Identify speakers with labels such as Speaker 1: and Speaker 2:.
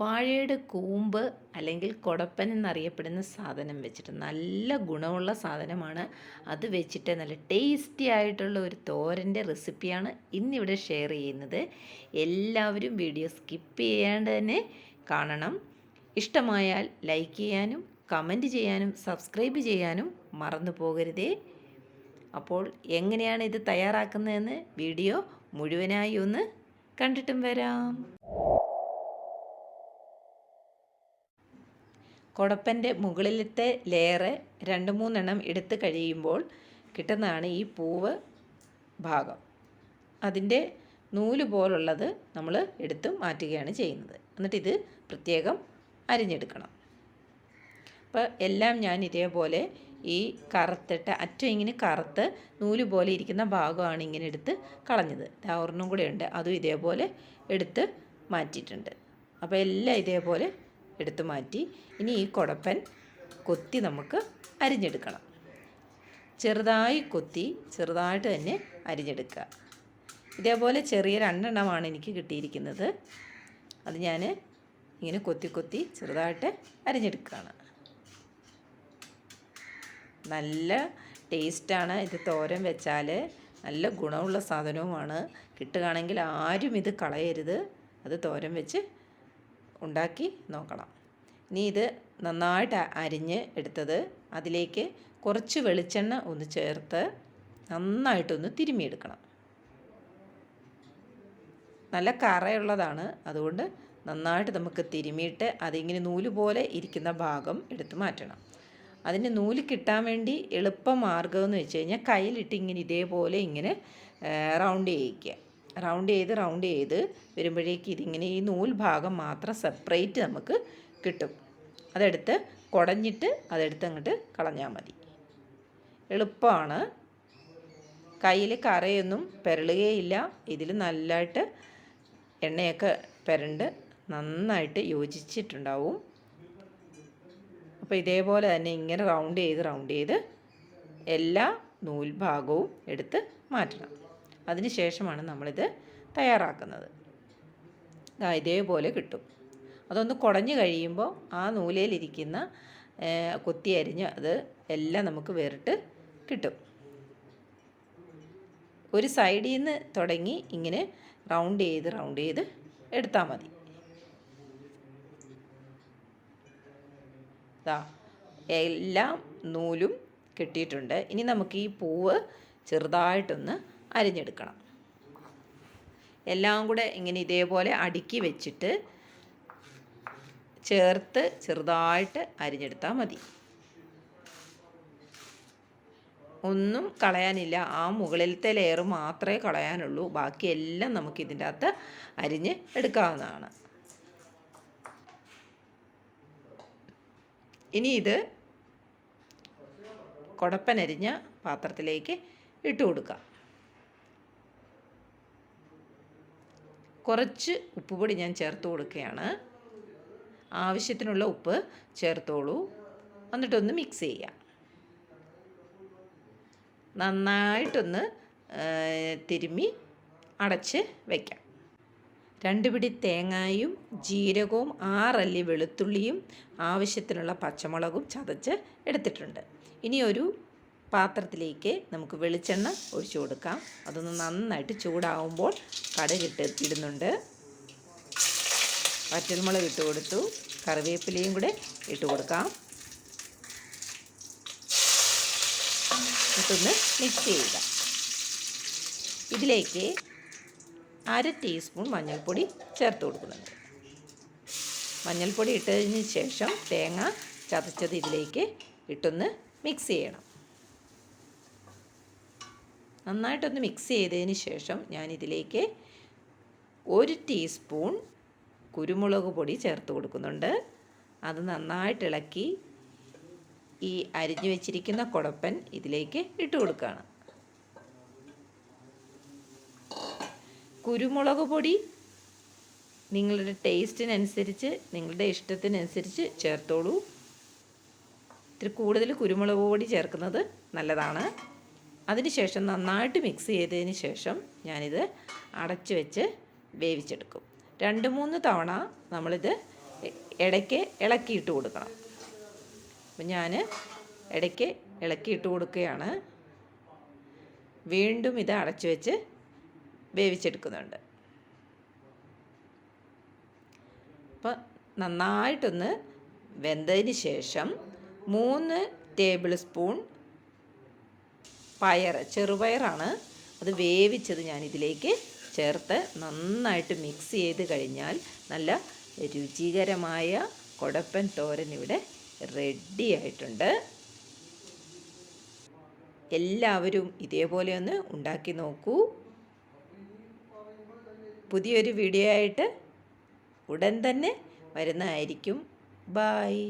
Speaker 1: വാഴയുടെ കൂമ്പ് അല്ലെങ്കിൽ കൊടപ്പൻ എന്നറിയപ്പെടുന്ന സാധനം വെച്ചിട്ട് നല്ല ഗുണമുള്ള സാധനമാണ്. അത് വെച്ചിട്ട് നല്ല ടേസ്റ്റി ആയിട്ടുള്ള ഒരു തോരന്റെ റെസിപ്പിയാണ് ഇന്നിവിടെ ഷെയർ ചെയ്യുന്നത്. എല്ലാവരും വീഡിയോ സ്കിപ്പ് ചെയ്യാണ്ട് തന്നെ കാണണം. ഇഷ്ടമായാൽ ലൈക്ക് ചെയ്യാനും കമന്റ് ചെയ്യാനും സബ്സ്ക്രൈബ് ചെയ്യാനും മറന്നു പോകരുതേ. അപ്പോൾ എങ്ങനെയാണ് ഇത് തയ്യാറാക്കുന്നതെന്ന് വീഡിയോ മുഴുവനായി ഒന്ന് കണ്ടിട്ടും വരാം. കുടപ്പന്റെ മുകളിലത്തെ ലെയറ് രണ്ട് മൂന്നെണ്ണം എടുത്തു കഴിയുമ്പോൾ കിട്ടുന്നതാണ് ഈ പൂവ് ഭാഗം. അതിന്റെ നൂൽ പോലുള്ളത് നമ്മൾ എടുത്ത് മാറ്റുകയാണ് ചെയ്യുന്നത്. എന്നിട്ട് ഇത് പ്രത്യേകം അരിഞ്ഞെടുക്കണം. അപ്പോൾ എല്ലാം ഞാൻ ഇതേപോലെ ഈ കറുത്തിട്ട് അറ്റം ഇങ്ങനെ കറുത്ത് നൂൽ പോലെ ഇരിക്കുന്ന ഭാഗമാണ് ഇങ്ങനെ എടുത്ത് കളഞ്ഞത്. ഒരെണ്ണം കൂടെ ഉണ്ട്. അതും ഇതേപോലെ എടുത്ത് മാറ്റിയിട്ടുണ്ട്. അപ്പോൾ എല്ലാം ഇതേപോലെ എടുത്തു മാറ്റി ഇനി ഈ കുടപ്പൻ കൊത്തി നമുക്ക് അരിഞ്ഞെടുക്കണം. ചെറുതായി കൊത്തി ചെറുതായിട്ട് തന്നെ അരിഞ്ഞെടുക്കുക. ഇതേപോലെ ചെറിയ രണ്ടെണ്ണമാണ് എനിക്ക് കിട്ടിയിരിക്കുന്നത്. അത് ഞാൻ ഇങ്ങനെ കൊത്തി കൊത്തി ചെറുതായിട്ട് അരിഞ്ഞെടുക്കുകയാണ്. നല്ല ടേസ്റ്റാണ് ഇത് തോരൻ വെച്ചാൽ. നല്ല ഗുണമുള്ള സാധനവുമാണ്. കിട്ടുകയാണെങ്കിൽ ആരും ഇത് കളയരുത്. അത് തോരൻ വെച്ച് ഉണ്ടാക്കി നോക്കണം. ഇനി ഇത് നന്നായിട്ട് അരിഞ്ഞ് എടുത്തത് അതിലേക്ക് കുറച്ച് വെളിച്ചെണ്ണ ഒന്ന് ചേർത്ത് നന്നായിട്ടൊന്ന് തിരുമ്മിയെടുക്കണം. നല്ല കറയുള്ളതാണ്. അതുകൊണ്ട് നന്നായിട്ട് നമുക്ക് തിരുമിയിട്ട് അതിങ്ങനെ നൂൽ പോലെ ഇരിക്കുന്ന ഭാഗം എടുത്ത് മാറ്റണം. അതിന് നൂൽ കിട്ടാൻ വേണ്ടി എളുപ്പ മാർഗം എന്ന് വെച്ച് കഴിഞ്ഞാൽ കയ്യിലിട്ട് ഇങ്ങനെ ഇതേപോലെ ഇങ്ങനെ റൗണ്ട് ചെയ്യിക്കുക. റൗണ്ട് ചെയ്ത് റൗണ്ട് ചെയ്ത് വരുമ്പോഴേക്ക് ഇതിങ്ങനെ ഈ നൂൽ ഭാഗം മാത്രം സെപ്പറേറ്റ് നമുക്ക് കിട്ടും. അതെടുത്ത് കുടഞ്ഞിട്ട് അതെടുത്ത് അങ്ങോട്ട് കളഞ്ഞാൽ മതി. എളുപ്പമാണ്. കയ്യിൽ കറയൊന്നും പെരളുകയില്ല. ഇതിൽ നല്ലതായിട്ട് എണ്ണയൊക്കെ പെരണ്ട് നന്നായിട്ട് യോജിച്ചിട്ടുണ്ടാവും. അപ്പോൾ ഇതേപോലെ തന്നെ ഇങ്ങനെ റൗണ്ട് ചെയ്ത് റൗണ്ട് ചെയ്ത് എല്ലാ നൂൽഭാഗവും എടുത്ത് മാറ്റണം. അതിന് ശേഷമാണ് നമ്മളിത് തയ്യാറാക്കുന്നത്. ഇതേപോലെ കിട്ടും. അതൊന്ന് കുടഞ്ഞു കഴിയുമ്പോൾ ആ നൂലയിലിരിക്കുന്ന കൊത്തി അരിഞ്ഞ് അത് എല്ലാം നമുക്ക് വേറിട്ട് കിട്ടും. ഒരു സൈഡിൽ നിന്ന് തുടങ്ങി ഇങ്ങനെ റൗണ്ട് ചെയ്ത് റൗണ്ട് ചെയ്ത് എടുത്താൽ മതി. ദാ എല്ലാം നൂലും കിട്ടിയിട്ടുണ്ട്. ഇനി നമുക്ക് ഈ പൂവ് ചെറുതായിട്ടൊന്ന് അരിഞ്ഞെടുക്കണം. എല്ലാം കൂടെ ഇങ്ങനെ ഇതേപോലെ അടുക്കി വെച്ചിട്ട് ചേർത്ത് ചെറുതായിട്ട് അരിഞ്ഞെടുത്താൽ മതി. ഒന്നും കളയാനില്ല. ആ മുകളിലത്തെ ലെയർ മാത്രമേ കളയാനുള്ളൂ. ബാക്കിയെല്ലാം നമുക്ക് ഇതിന്റെ അകത്ത് അരിഞ്ഞ് എടുക്കാവുന്നതാണ്. ഇനി ഇത് കുടപ്പനരിഞ്ഞ പാത്രത്തിലേക്ക് ഇട്ട് കൊടുക്കാം. കുറച്ച് ഉപ്പുപൊടി ഞാൻ ചേർത്ത് കൊടുക്കുകയാണ്. ആവശ്യത്തിനുള്ള ഉപ്പ് ചേർത്തോളൂ. എന്നിട്ടൊന്ന് മിക്സ് ചെയ്യാം നന്നായിട്ടൊന്ന് തിരുമ്മി അടച്ച് വയ്ക്കാം രണ്ട് പിടി തേങ്ങായും ജീരകവും ആറല്ലി വെളുത്തുള്ളിയും ആവശ്യത്തിനുള്ള പച്ചമുളകും ചതച്ച് എടുത്തിട്ടുണ്ട്. ഇനി ഒരു പാത്രത്തിലേക്ക് നമുക്ക് വെളിച്ചെണ്ണ ഒഴിച്ചു കൊടുക്കാം. അതൊന്ന് നന്നായിട്ട് ചൂടാവുമ്പോൾ കടുകിട്ട് ഇടുന്നുണ്ട്. വറ്റൽമുളക് ഇട്ട് കൊടുത്തു. കറിവേപ്പിലയും കൂടെ ഇട്ട് കൊടുക്കാം. ഇട്ടൊന്ന് മിക്സ് ചെയ്യുക. ഇതിലേക്ക് അര ടീസ്പൂൺ മഞ്ഞൾപ്പൊടി ചേർത്ത് കൊടുക്കുന്നുണ്ട്. മഞ്ഞൾപ്പൊടി ഇട്ടതിന് ശേഷം തേങ്ങ ചതച്ചത് ഇതിലേക്ക് ഇട്ടൊന്ന് മിക്സ് ചെയ്യണം. നന്നായിട്ടൊന്ന് മിക്സ് ചെയ്തതിന് ശേഷം ഞാനിതിലേക്ക് ഒരു ടീസ്പൂൺ കുരുമുളക് പൊടി ചേർത്ത് കൊടുക്കുന്നുണ്ട്. അത് നന്നായിട്ട് ഇളക്കി ഈ അരിഞ്ഞു വെച്ചിരിക്കുന്ന കുടപ്പൻ ഇതിലേക്ക് ഇട്ട് കൊടുക്കുകയാണ്. കുരുമുളക് പൊടി നിങ്ങളുടെ ടേസ്റ്റിനനുസരിച്ച് നിങ്ങളുടെ ഇഷ്ടത്തിനനുസരിച്ച് ചേർത്തോളൂ. ഇത്തിരി കൂടുതൽ കുരുമുളക് പൊടി ചേർക്കുന്നത് നല്ലതാണ്. അതിനുശേഷം നന്നായിട്ട് മിക്സ് ചെയ്തതിന് ശേഷം ഞാനിത് അടച്ചു വെച്ച് വേവിച്ചെടുക്കും. രണ്ട് മൂന്ന് തവണ നമ്മളിത് ഇടയ്ക്ക് ഇളക്കിയിട്ട് കൊടുക്കണം. അപ്പം ഞാൻ ഇടയ്ക്ക് ഇളക്കിയിട്ട് കൊടുക്കുകയാണ്. വീണ്ടും ഇത് അടച്ചു വെച്ച് വേവിച്ചെടുക്കുന്നുണ്ട്. അപ്പോൾ നന്നായിട്ടൊന്ന് വെന്തതിന് ശേഷം മൂന്ന് ടേബിൾ സ്പൂൺ പയർ ചെറുപയറാണ്. അത് വേവിച്ചത് ഞാൻ ഇതിലേക്ക് ചേർത്ത് നന്നായിട്ട് മിക്സ് ചെയ്ത് കഴിഞ്ഞാൽ നല്ല രുചികരമായ കൊടപ്പൻ തോരൻ ഇവിടെ റെഡി ആയിട്ടുണ്ട്. എല്ലാവരും ഇതേപോലെ ഒന്ന് ഉണ്ടാക്കി നോക്കൂ. പുതിയൊരു വീഡിയോ ആയിട്ട് ഉടൻ തന്നെ വരുന്നതായിരിക്കും. ബായ്